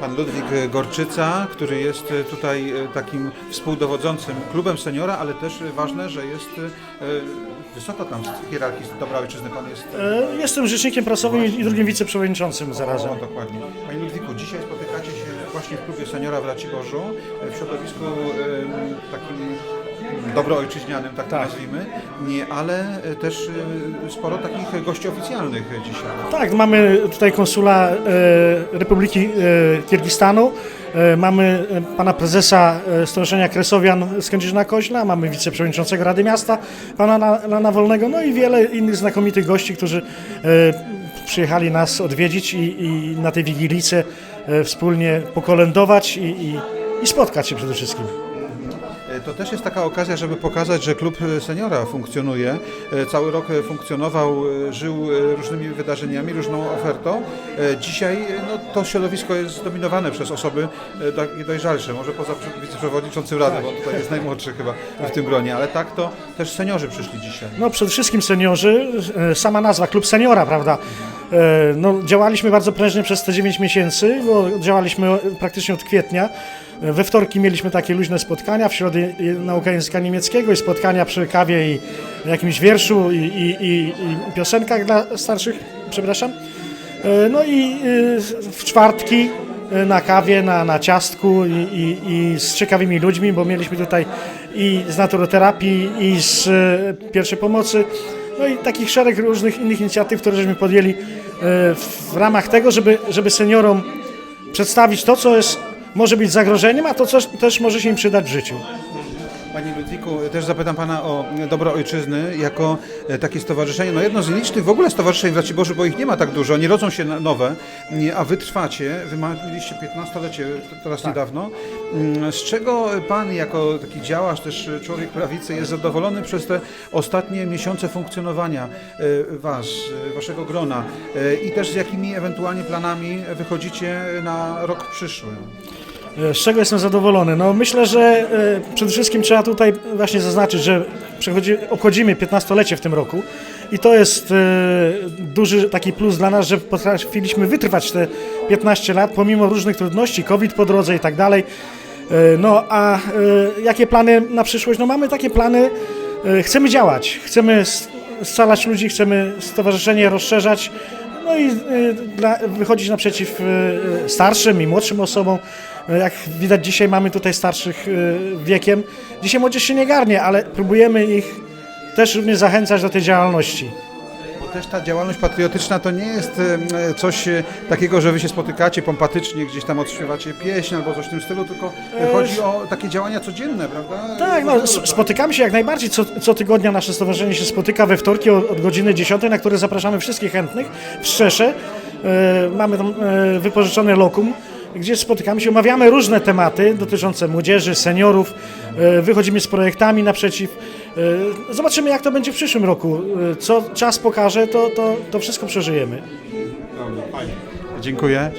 Pan Ludwik Gorczyca, który jest tutaj e, takim współdowodzącym klubem seniora, ale też ważne, że jest e, wysoko tam w hierarchii dobra ojczyzny. Pan jest E, Jestem rzecznikiem prasowym i drugim wiceprzewodniczącym zarazem. O, dokładnie. Panie Ludwiku, dzisiaj spotykacie się właśnie w klubie seniora w Raciborzu, e, w środowisku takim dobroojczyźnianym, tak, Tak. nazwijmy, nie, ale e, też e, sporo takich gości oficjalnych dzisiaj. Tak, mamy tutaj konsula Republiki Kirgistanu, mamy e, pana prezesa e, Stowarzyszenia Kresowian z Kędzierzyna Koźla, mamy wiceprzewodniczącego Rady Miasta, pana Na- Lana Wolnego, no i wiele innych znakomitych gości, którzy e, przyjechali nas odwiedzić i, i na tej Wigilice e, wspólnie pokolędować i, i, i spotkać się przede wszystkim. To też jest taka okazja, żeby pokazać, że klub e, seniora funkcjonuje. E, Cały rok e, funkcjonował, żył różnymi wydarzeniami, różną ofertą. Dzisiaj no, to środowisko jest zdominowane przez osoby dojrzalsze, może poza wiceprzewodniczącym Rady, bo tutaj jest najmłodszy chyba w tym gronie, ale tak to też seniorzy przyszli dzisiaj. No przede wszystkim seniorzy, sama nazwa, klub seniora, prawda? No, działaliśmy bardzo prężnie przez te 9 miesięcy, bo działaliśmy praktycznie od kwietnia. We wtorki mieliśmy takie luźne spotkania, w środę nauka języka niemieckiego i spotkania przy kawie i jakimś wierszu i, i, i, i piosenkach dla starszych, przepraszam. E, No i e, w czwartki e, na kawie, na, na ciastku i, i, i z ciekawymi ludźmi, bo mieliśmy tutaj i z naturoterapii, i z pierwszej pomocy, no i takich szereg różnych innych inicjatyw, które żeśmy podjęli w ramach tego, żeby, żeby seniorom przedstawić to, co jest, może być zagrożeniem, a to, co też może się im przydać w życiu. Panie Ludwiku, też zapytam Pana o dobro ojczyzny jako e, takie stowarzyszenie, no jedno z licznych w ogóle stowarzyszeń w Raciborzu, bo ich nie ma tak dużo, nie rodzą się nowe, a Wy trwacie, Wy mieliście 15-lecie t- teraz niedawno. Mm, Z czego Pan jako taki działacz, też człowiek prawicy jest zadowolony przez te ostatnie miesiące funkcjonowania e, Was, e, Waszego grona i też z jakimi ewentualnie planami wychodzicie na rok przyszły? E, Z czego jestem zadowolony? No myślę, że e, przede wszystkim trzeba tutaj właśnie zaznaczyć, że obchodzimy 15-lecie w tym roku i to jest e, duży taki plus dla nas, że potrafiliśmy wytrwać te 15 lat pomimo różnych trudności, COVID po drodze i tak dalej. No a jakie plany na przyszłość? No mamy takie plany, chcemy działać, chcemy scalać ludzi, chcemy stowarzyszenie rozszerzać, no i y, dla, wychodzić naprzeciw y, starszym i młodszym osobom. Y, Jak widać dzisiaj mamy tutaj starszych y, wiekiem. Dzisiaj młodzież się nie garnie, ale próbujemy ich też również zachęcać do tej działalności. Też ta działalność patriotyczna to nie jest coś e, takiego, że wy się spotykacie pompatycznie, gdzieś tam odśpiewacie pieśń albo coś w tym stylu, tylko e, chodzi o takie działania codzienne, prawda? Tak, no, spotykamy się jak najbardziej. Co, co tygodnia nasze stowarzyszenie się spotyka we wtorki od, od godziny 10, na które zapraszamy wszystkich chętnych w Strzesze. E, mamy tam wypożyczone lokum, gdzie spotykamy się, omawiamy różne tematy dotyczące młodzieży, seniorów. Wychodzimy z projektami naprzeciw. E, zobaczymy, jak to będzie w przyszłym roku. E, co czas pokaże, to, to, to wszystko przeżyjemy. Dziękuję.